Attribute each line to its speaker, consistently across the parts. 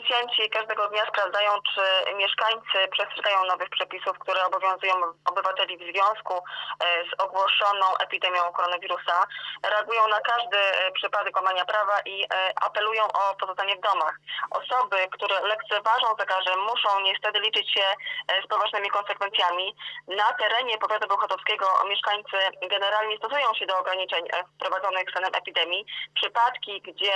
Speaker 1: Policjanci każdego dnia sprawdzają, czy mieszkańcy przestrzegają nowych przepisów, które obowiązują obywateli w związku e, z ogłoszoną epidemią koronawirusa. Reagują na każdy e, przypadek łamania prawa i e, apelują o pozostanie w domach. Osoby, które lekceważą zakazy, muszą niestety liczyć się z poważnymi konsekwencjami. Na terenie powiatu bełchatowskiego mieszkańcy generalnie stosują się do ograniczeń wprowadzonych stanem epidemii. Przypadki, gdzie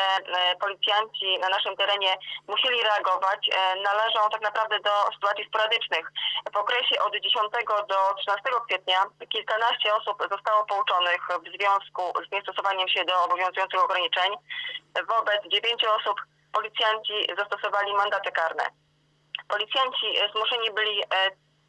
Speaker 1: policjanci na naszym terenie musieli reagować, e, należą tak naprawdę do sytuacji sporadycznych. W okresie od 10 do 13 kwietnia kilkanaście osób zostało pouczonych w związku z niestosowaniem się do obowiązujących ograniczeń. Wobec dziewięciu osób policjanci zastosowali mandaty karne. Policjanci zmuszeni byli e,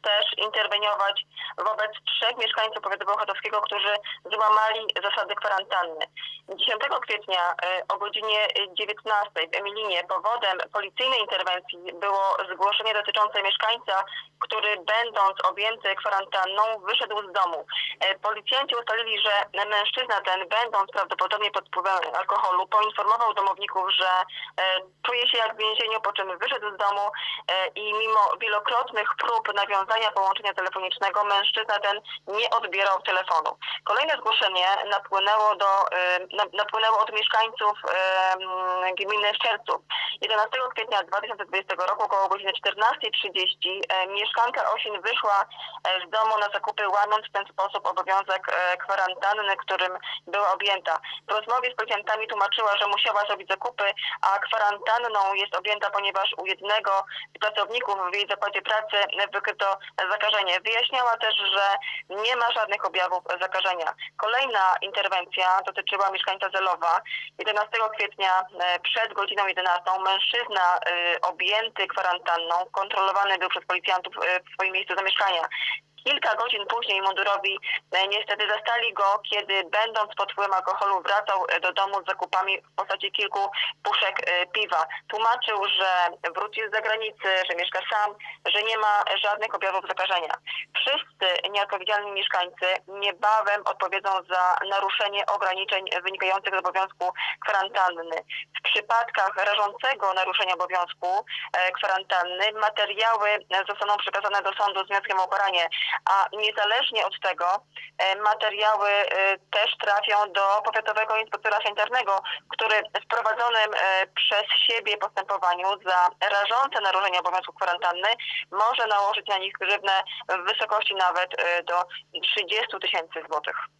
Speaker 1: też interweniować wobec trzech mieszkańców powiatu bełchatowskiego, którzy złamali zasady kwarantanny. 10 kwietnia e, o godzinie 19 w Emilinie powodem policyjnej interwencji było zgłoszenie dotyczące mieszkańca, który będąc objęty kwarantanną wyszedł z domu. E, Policjanci ustalili, że mężczyzna ten będąc prawdopodobnie pod wpływem alkoholu poinformował domowników, że czuje się jak w więzieniu, po czym wyszedł z domu i mimo wielokrotnych prób nawiązania połączenia telefonicznego mężczyzna ten nie odbierał telefonu. Kolejne zgłoszenie napłynęło, do, napłynęło od mieszkańców gminy Szczerców. 11 kwietnia 2020 roku około godziny 14.30 e, mieszkanka Osin wyszła e, z domu na zakupy łamiąc w ten sposób obowiązek e, kwarantanny, którym była objęta. W rozmowie z policjantami tłumaczyła, że musiała zrobić zakupy, a kwarantanną jest objęta, ponieważ u jednego z pracowników w jej zakładzie pracy wykryto zakażenie. Wyjaśniała też, że nie ma żadnych objawów zakażenia. Kolejna interwencja dotyczyła mieszkańca Zelowa. 11 kwietnia e, przed godziną 11 mężczyzna e, objęty kwarantanną kontrolowany był przez policjantów e, w swoim miejscu zamieszkania. Kilka godzin później mundurowi e, niestety zastali go, kiedy będąc pod wpływem alkoholu wracał e, do domu z zakupami w postaci kilku puszek e, piwa. Tłumaczył, że wrócił z zagranicy, że mieszka sam, że nie ma żadnych objawów zakażenia. Wszyscy nieodpowiedzialni mieszkańcy niebawem odpowiedzą za naruszenie ograniczeń wynikających z obowiązku kwarantanny. W przypadkach rażącego naruszenia obowiązku e, kwarantanny materiały zostaną przekazane do sądu z wnioskiem o ukaranie, a niezależnie od tego e, materiały e, też trafią do powiatowego inspektora sanitarnego, który w prowadzonym przez siebie postępowaniu za rażące naruszenie obowiązku kwarantanny może nałożyć na nich grzywnę w wysokości nawet do 30 tysięcy złotych.